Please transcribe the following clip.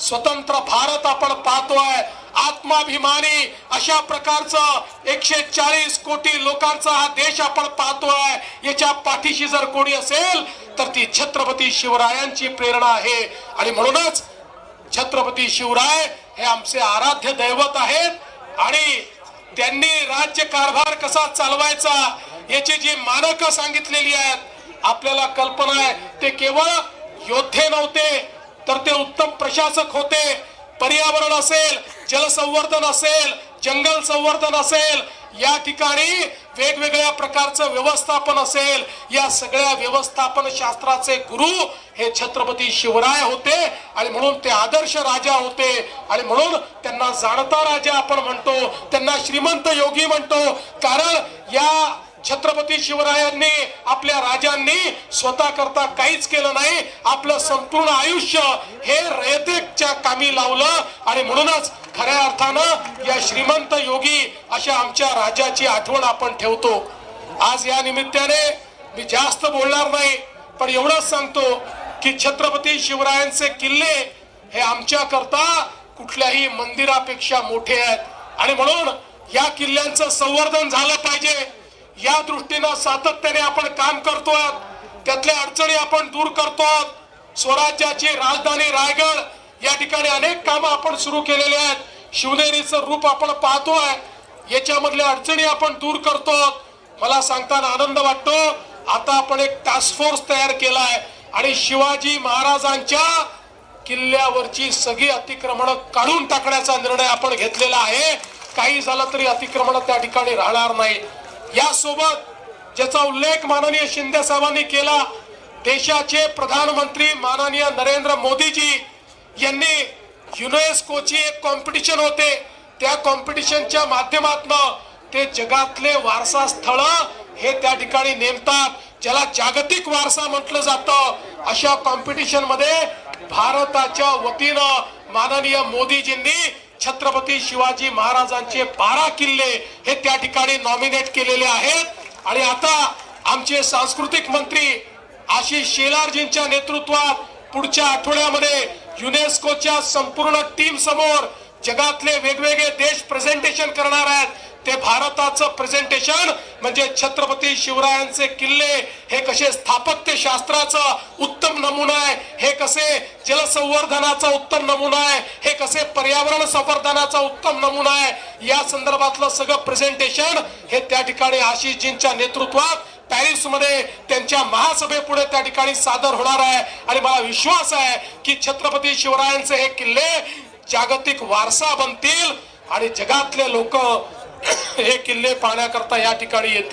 स्वतंत्र भारत आपण पाहतोय. आत्माभिमानी अशा प्रकारचं एकशे चाळीस कोटी लोकांचा हा देश आपण पाहतोय. याच्या पाठीशी जर कोणी असेल तर ती छत्रपती शिवरायांची प्रेरणा आहे. आणि म्हणूनच छत्रपती शिवराय हे आमचे आराध्य दैवत आहेत. आणि त्यांनी राज्य कारभार कसा चालवायचा याची जी मानक सांगितलेली आहेत आपल्याला कल्पना आहे ते केवळ योद्धे नव्हते तर ते उत्तम प्रशासक होते. पर्यावरण असेल जलसंवर्धन असेल जंगल संवर्धन असेल या ठिकाणी वेगवेगळ्या प्रकारचं व्यवस्थापन असेल. या सगळ्या व्यवस्थापन शास्त्राचे गुरु हे छत्रपती शिवराय होते आणि म्हणून ते आदर्श राजा होते. आणि म्हणून त्यांना जाणता राजा आपण म्हणतो त्यांना श्रीमंत योगी म्हणतो. कारण या छत्रपती शिवरायांनी आपल्या राजांनी स्वतः करता काहीच केलं नाही. आपलं संपूर्ण आयुष्य हे रयतेच्या कामी लावलं आणि म्हणूनच खऱ्या अर्थानं या श्रीमंत योगी अशा आमच्या राजाची आठवण आपण ठेवतो. आज या निमित्ताने मी जास्त बोलणार नाही पण एवढंच सांगतो की छत्रपती शिवरायांचे किल्ले हे आमच्या करता कुठल्याही मंदिरापेक्षा मोठे आहेत. आणि म्हणून या किल्ल्यांचं संवर्धन झालं पाहिजे. या दृष्टीनं सातत्याने आपण काम करतोय. त्यातल्या अडचणी आपण दूर करतो स्वराज्याची राजधानी रायगड या ठिकाणी अनेक कामं आपण सुरू केलेले आहेत. शिवनेरीचं रूप आपण पाहतोय. याच्यामधल्या अडचणी आपण दूर करतो मला सांगताना आनंद वाटतो. आता आपण एक टास्क फोर्स तयार केलाय. आणि शिवाजी महाराजांच्या किल्ल्यावरची सगळी अतिक्रमण काढून टाकण्याचा निर्णय आपण घेतलेला आहे. काही झालं तरी अतिक्रमण त्या ठिकाणी राहणार नाही. यासोबत ज्याचा उल्लेख माननीय शिंदे साहेबांनी केला देशाचे प्रधानमंत्री माननीय नरेंद्र मोदीजी यांनी युनेस्कोची एक कॉम्पिटिशन होते. त्या कॉम्पिटिशनच्या माध्यमातून ते जगातले वारसा स्थळ हे त्या ठिकाणी नेमतात ज्याला जागतिक वारसा म्हटलं जातं. अशा कॉम्पिटिशनमध्ये भारताच्या वतीनं माननीय मोदीजींनी छत्रपती शिवाजी महाराजांचे बारा किल्ले हे त्या ठिकाणी नॉमिनेट केलेले आहेत. आणि आता आमचे सांस्कृतिक मंत्री आशिष शेलारजींच्या नेतृत्वात पुढच्या आठवड्यामध्ये युनेस्कोच्या संपूर्ण टीम समोर जगातले वेगवेगळे देश प्रेझेंटेशन करणार आहेत. ते भारताचं प्रेझेंटेशन म्हणजे छत्रपती शिवरायांचे किल्ले हे कसे स्थापत्य शास्त्राचा उत्तम नमुना आहे हे कसे जलसंवर्धनाचा उत्तम नमुना आहे हे कसे पर्यावरण संवर्धनाचा उत्तम नमुना आहे या संदर्भातलं सगळं प्रेझेंटेशन हे त्या ठिकाणी आशिषजींच्या नेतृत्वात पॅरिसमध्ये त्यांच्या महासभेपुढे त्या ठिकाणी सादर होणार आहे. आणि मला विश्वास आहे की छत्रपती शिवरायांचे हे किल्ले जागतिक वारसा बनतील आणि जगातले लोक हे किल्ले पाहण्याकरता या ठिकाणी येतील.